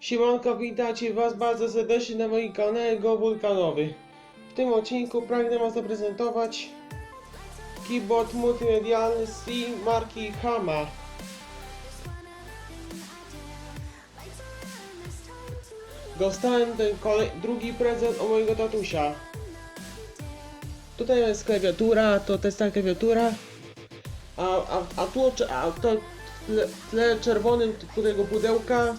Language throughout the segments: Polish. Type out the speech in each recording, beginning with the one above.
Siemanko, witajcie Was bardzo serdecznie na moim kanale Go Wulkanowy. W tym odcinku pragnę Wam zaprezentować keyboard multimedialny z marki Hama. Dostałem ten drugi prezent od mojego tatusia. Tutaj jest klawiatura, to jest ta klawiatura. A, a, a tu a to w tle, tle czerwonym tego pudełka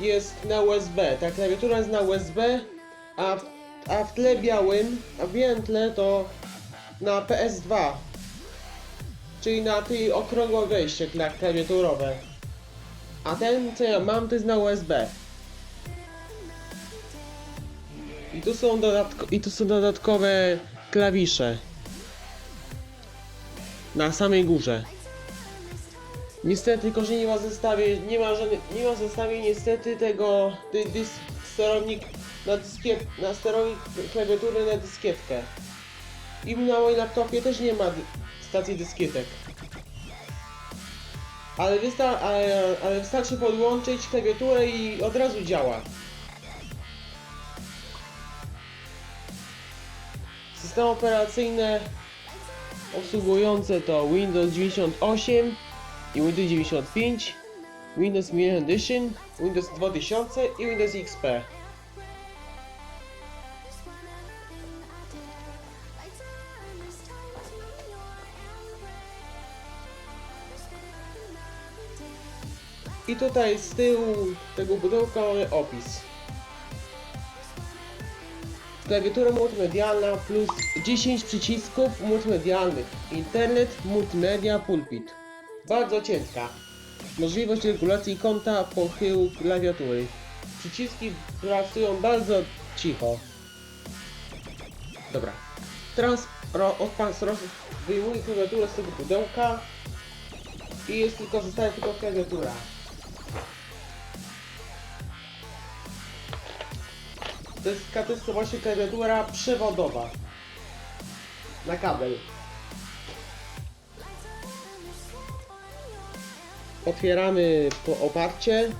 jest na USB. Ta klawiatura jest na USB, a w, a w tle białym, a w białym tle to na PS2. Czyli na tej okrągłe wejście klawiaturowe. A ten co ja mam to jest na USB. I tu są, dodatko i tu są dodatkowe klawisze. Na samej górze. Niestety, tylko że nie ma zestawie, nie ma żadnych, nie ma zestawie niestety tego dy, dys, sterownik na dyskiet, na sterownik klawiatury na dyskietkę. I na moim laptopie też nie ma stacji dyskietek. Ale, wysta ale, ale wystarczy podłączyć klawiaturę i od razu działa. Systemy operacyjne obsługujące to Windows 98 i Windows 95, Windows Media Edition, Windows 2000 i Windows XP. I tutaj z tyłu tego pudełka mamy opis. Klawiatura multimedialna plus 10 przycisków multimedialnych. Internet, multimedia, pulpit. Bardzo cienka. Możliwość regulacji kąta pochyłu klawiatury. Przyciski pracują bardzo cicho. Dobra. Teraz roz, wyjmuję klawiaturę z tego pudełka i jest tylko, zostaje tylko klawiatura. Jest, to jest to właśnie klawiatura przewodowa. Na kabel. Otwieramy po oparcie.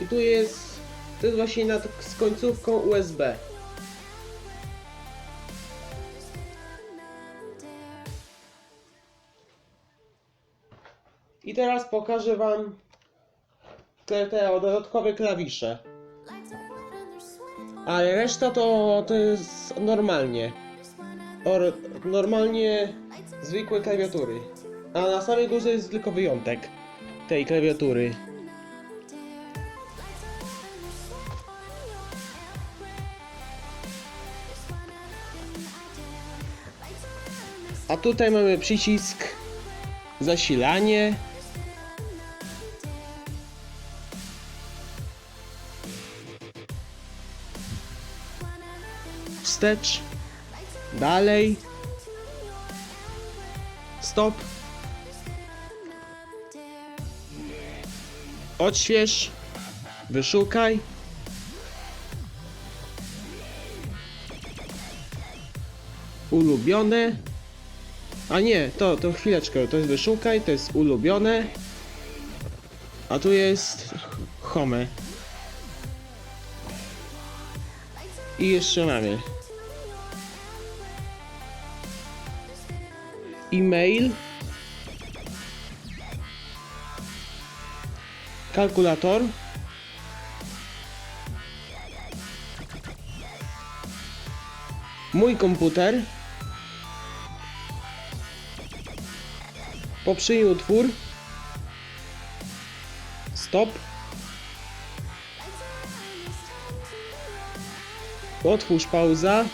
I tu jest, to jest właśnie nad, z końcówką USB. I teraz pokażę Wam te, te dodatkowe klawisze. Ale reszta to, to jest normalnie. Or, normalnie zwykłe klawiatury. A na samej górze jest tylko wyjątek tej klawiatury. A tutaj mamy przycisk zasilanie. Wstecz. Dalej. Stop. Odśwież. Wyszukaj. Ulubione. A nie, to, to chwileczkę, to jest wyszukaj, to jest ulubione. A tu jest home. I jeszcze mamy e-mail, kalkulator, mój komputer, poprzyj utwór, stop, otwórz pauza,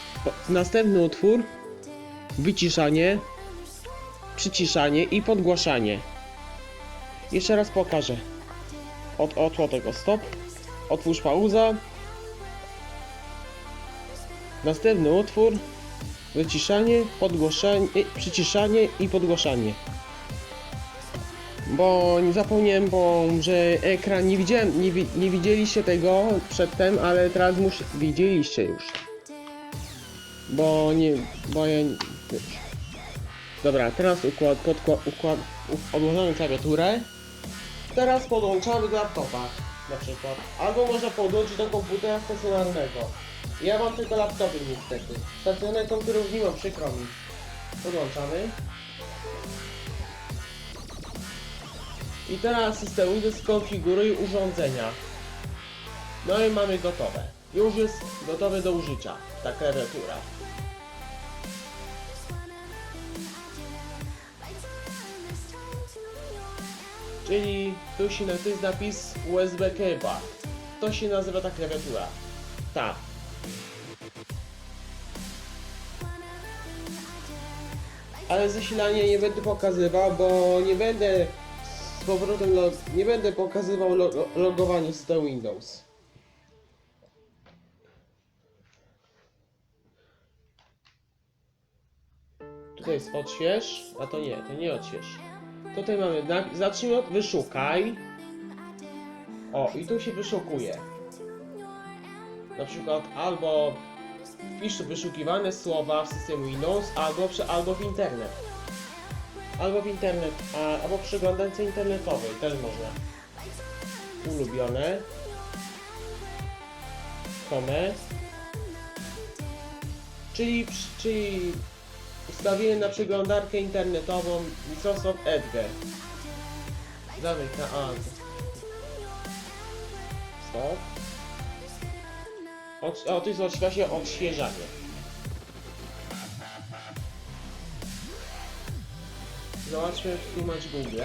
następny utwór, wyciszanie, przyciszanie i podgłaszanie. Jeszcze raz pokażę. Od, od tego stop. Otwórz pauza. Następny utwór. Wyciszanie, podgłaszanie, przyciszanie i podgłaszanie. bo nie zapomniałem, bo że ekran nie widziałem, nie, nie widzieliście tego przedtem, ale teraz muszę, widzieliście już. Bo nie, bo ja. Dobra, teraz układ, podkład, układ, odłożamy klawiaturę. Teraz podłączamy do laptopa na przykład. Albo można podłączyć do komputera stacjonarnego. Ja mam tylko laptopy niestety. Stacjonarne komputerów nie mam, przykro mi. Podłączamy. I teraz system Windows skonfiguruj urządzenia. No i mamy gotowe. Już jest gotowe do użycia. Ta klawiatura. Czyli tu się to jest napis USB keyboard. To się nazywa ta klawiatura. Ta. Ale zasilanie nie będę pokazywał, bo nie będę z powrotem nie będę pokazywał lo, lo, logowanie z do Windows. Tutaj jest odśwież, a to nie, to nie odśwież. Tutaj mamy, zacznijmy od wyszukaj. O, i tu się wyszukuje. Na przykład albo wpisz wyszukiwane słowa w systemie Windows, albo, albo w internet. Albo w internet, a, albo w przeglądarce internetowej też można. Ulubione. Home. Czyli, czyli ustawienie na przeglądarkę internetową Microsoft Edge. Zamyka, a. Stop. Od, o, to jest oczywiście odświeżanie. Zobaczmy tłumacz Google.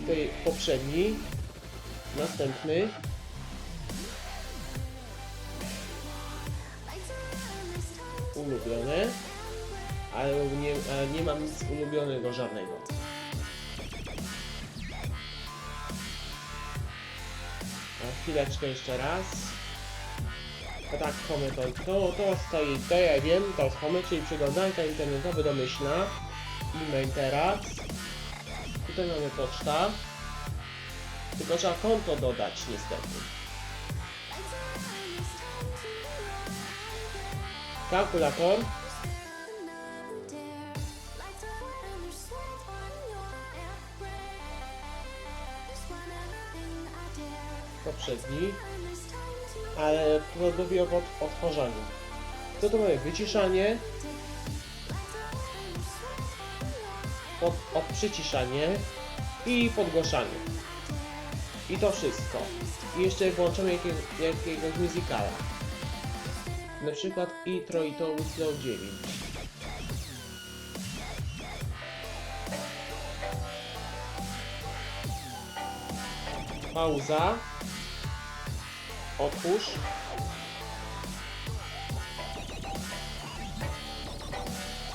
Tutaj poprzedni. Następny. Ulubione. Ale nie, ale nie mam nic ulubionego żadnego. A chwileczkę jeszcze raz. A tak, home to, to, to stoi, to ja wiem, to jest home, czyli przeglądarka internetowa domyślna. E-mail teraz. Tutaj mamy poczta. Tylko trzeba konto dodać niestety. Kalkulator. Poprzedni. Ale to o od- odtwarzaniu. To tu mamy wyciszanie. Pod, od przyciszanie i podgłaszanie. I to wszystko. I jeszcze włączamy jakie, jakiegoś muzykala. Na przykład i to Slow 9. Pauza. Otwórz.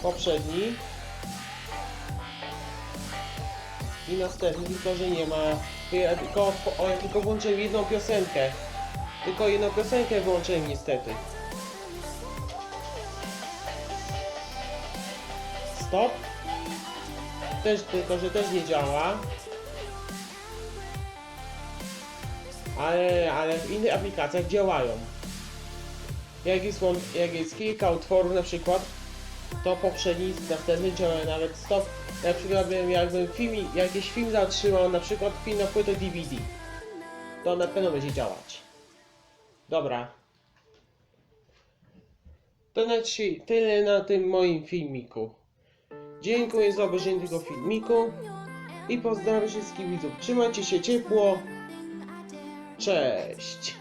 Poprzedni. I następny, tylko że nie ma. Ja tylko, o, ja tylko włączyłem jedną piosenkę. Tylko jedną piosenkę włączyłem niestety. Stop. Też, tylko że też nie działa. Ale, ale w innych aplikacjach działają. Jak jest, jak jest kilka utworów na przykład, to poprzedni, następny działa nawet stop. Na przykład bym- jakbym film, jakiś film zatrzymał, na przykład film na płytę DVD, to na pewno będzie działać. Dobra. To na dzisiaj tyle na tym moim filmiku. Dziękuję za obejrzenie tego filmiku i pozdrawiam wszystkich widzów. Trzymajcie się ciepło. Cześć.